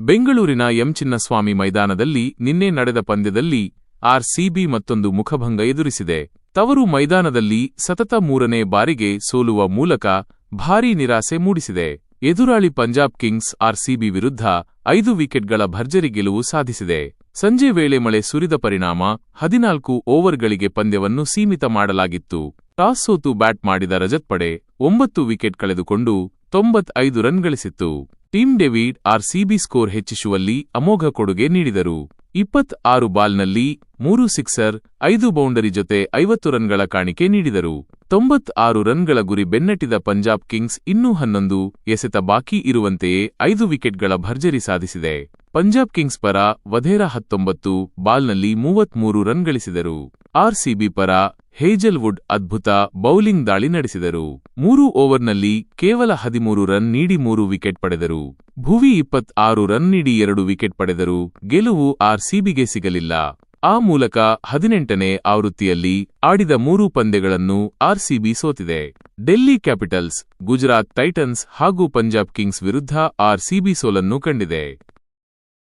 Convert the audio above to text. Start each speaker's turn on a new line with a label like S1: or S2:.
S1: ಬೆಂಗಳೂರಿನ ಎಂ ಚಿನ್ನಸ್ವಾಮಿ ಮೈದಾನದಲ್ಲಿ ನಿನ್ನೆ ನಡೆದ ಪಂದ್ಯದಲ್ಲಿ ಆರ್ಸಿಬಿ ಮತ್ತೊಂದು ಮುಖಭಂಗ ಎದುರಿಸಿದೆ. ತವರು ಮೈದಾನದಲ್ಲಿ ಸತತ ಮೂರನೇ ಬಾರಿಗೆ ಸೋಲುವ ಮೂಲಕ ಭಾರೀ ನಿರಾಸೆ ಮೂಡಿಸಿದೆ. ಎದುರಾಳಿ ಪಂಜಾಬ್ ಕಿಂಗ್ಸ್ ಆರ್ಸಿಬಿ ವಿರುದ್ಧ ಐದು ವಿಕೆಟ್ಗಳ ಭರ್ಜರಿ ಗೆಲುವು ಸಾಧಿಸಿದೆ. ಸಂಜೆ ವೇಳೆ ಮಳೆ ಸುರಿದ ಪರಿಣಾಮ ಹದಿನಾಲ್ಕು ಓವರ್ಗಳಿಗೆ ಪಂದ್ಯವನ್ನು ಸೀಮಿತ ಮಾಡಲಾಗಿತ್ತು. ಟಾಸ್ ಸೋತು ಬ್ಯಾಟ್ ಮಾಡಿದ ರಜತ್ ಪಡೆ ಒಂಬತ್ತು ವಿಕೆಟ್ ಕಳೆದುಕೊಂಡು ತೊಂಬತ್ತೈದು ರನ್ ಗಳಿಸಿತ್ತು. ಟೀಮ್ ಡೇವಿಡ್ ಆರ್ಸಿಬಿ ಸ್ಕೋರ್ ಹೆಚ್ಚಿಸುವಲ್ಲಿ ಅಮೋಘ ಕೊಡುಗೆ ನೀಡಿದರು. ಇಪ್ಪತ್ ಆರು ಬಾಲ್ನಲ್ಲಿ ಮೂರು ಸಿಕ್ಸರ್, ಐದು ಬೌಂಡರಿ ಜೊತೆ ಐವತ್ತು ರನ್ಗಳ ಕಾಣಿಕೆ ನೀಡಿದರು. ತೊಂಬತ್ ಆರು ರನ್ಗಳ ಗುರಿ ಬೆನ್ನಟ್ಟಿದ ಪಂಜಾಬ್ ಕಿಂಗ್ಸ್ ಇನ್ನೂ ಹನ್ನೊಂದು, ಎಸೆತ ಬಾಕಿ ಇರುವಂತೆಯೇ ಐದು ವಿಕೆಟ್ಗಳ ಭರ್ಜರಿ ಸಾಧಿಸಿದೆ. ಪಂಜಾಬ್ ಕಿಂಗ್ಸ್ ಪರ ವಧೇರ ಹತ್ತೊಂಬತ್ತು, ಬಾಲ್ನಲ್ಲಿ ಮೂವತ್ಮೂರು ರನ್ ಗಳಿಸಿದರು. ಆರ್ಸಿಬಿ ಪರ ಹೇಜಲ್ವುಡ್ ಅದ್ಭುತ ಬೌಲಿಂಗ್ ದಾಳಿ ನಡೆಸಿದರು. ಮೂರು ಓವರ್ನಲ್ಲಿ ಕೇವಲ ಹದಿಮೂರು ರನ್ ನೀಡಿ ಮೂರು ವಿಕೆಟ್ ಪಡೆದರು. ಭುವಿ ಇಪ್ಪತ್ ಆರು ರನ್ ನೀಡಿ ಎರಡು ವಿಕೆಟ್ ಪಡೆದರು. ಗೆಲುವು ಆರ್ಸಿಬಿಗೆ ಸಿಗಲಿಲ್ಲ. ಆ ಮೂಲಕ ಹದಿನೆಂಟನೇ ಆವೃತ್ತಿಯಲ್ಲಿ ಆಡಿದ ಮೂರು ಪಂದ್ಯಗಳನ್ನು ಆರ್ಸಿಬಿ ಸೋತಿದೆ. ಡೆಲ್ಲಿ ಕ್ಯಾಪಿಟಲ್ಸ್, ಗುಜರಾತ್ ಟೈಟನ್ಸ್ ಹಾಗೂ ಪಂಜಾಬ್ ಕಿಂಗ್ಸ್ ವಿರುದ್ಧ ಆರ್ಸಿಬಿ ಸೋಲನ್ನು ಕಂಡಿದೆ.